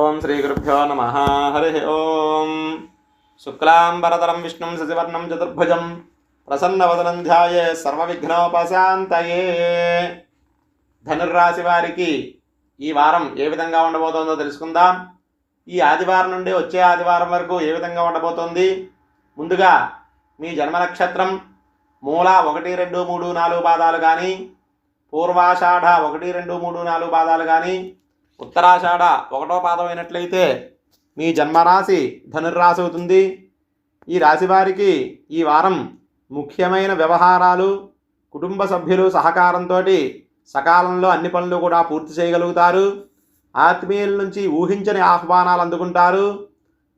ఓం శ్రీ గురుభ్యో నమ. హరి ఓం. శుక్లాంబరతరం విష్ణుం శశివర్ణం చతుర్భుజం. ప్రసన్నవదనం ధ్యాయే సర్వవిఘ్నోపశాంతయే. ధనుర్రాశి వారికి ఈ వారం ఏ విధంగా ఉండబోతోందో తెలుసుకుందాం. ఈ ఆదివారం నుండి వచ్చే ఆదివారం వరకు ఏ విధంగా ఉండబోతోంది? ముందుగా మీ జన్మ నక్షత్రం మూల ఒకటి రెండు మూడు నాలుగు పాదాలు కానీ పూర్వాషాఢ ఒకటి రెండు మూడు నాలుగు పాదాలు కానీ ఉత్తరాషాఢ ఒకటో పాదం అయినట్లయితే మీ జన్మరాశి ధనుర్రాశి అవుతుంది. ఈ రాశి వారికి ఈ వారం ముఖ్యమైన వ్యవహారాలు కుటుంబ సభ్యులు సహకారంతో సకాలంలో అన్ని పనులు కూడా పూర్తి చేయగలుగుతారు. ఆత్మీయుల నుంచి ఊహించని ఆహ్వానాలు అందుకుంటారు.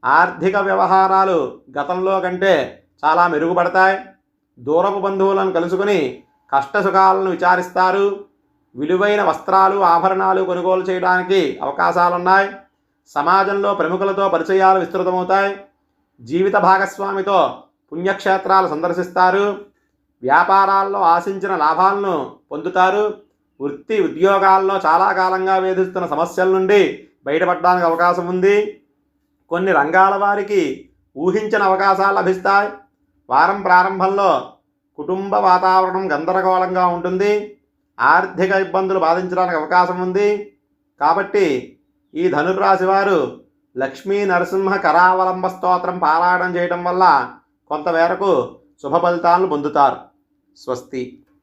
ఆర్థిక వ్యవహారాలు గతంలో కంటే చాలా మెరుగుపడతాయి. దూరపు బంధువులను కలుసుకుని కష్టసుఖాలను విచారిస్తారు. విలువైన వస్త్రాలు ఆభరణాలు కొనుగోలు చేయడానికి అవకాశాలున్నాయి. సమాజంలో ప్రముఖులతో పరిచయాలు విస్తృతమవుతాయి. జీవిత భాగస్వామితో పుణ్యక్షేత్రాలు సందర్శిస్తారు. వ్యాపారాల్లో ఆశించిన లాభాలను పొందుతారు. వృత్తి ఉద్యోగాల్లో చాలా కాలంగా వేధిస్తున్న సమస్యల నుండి బయటపడడానికి అవకాశం ఉంది. కొన్ని రంగాల వారికి ఊహించిన అవకాశాలు లభిస్తాయి. వారం ప్రారంభంలో కుటుంబ వాతావరణం గందరగోళంగా ఉంటుంది. ఆర్థిక ఇబ్బందులు బాధించడానికి అవకాశం ఉంది. కాబట్టి ఈ ధనుర్రాశి వారు లక్ష్మీ నరసింహ కరావలంబ స్తోత్రం పారాయణం చేయడం వల్ల కొంతమేరకు శుభ ఫలితాలను పొందుతారు. స్వస్తి.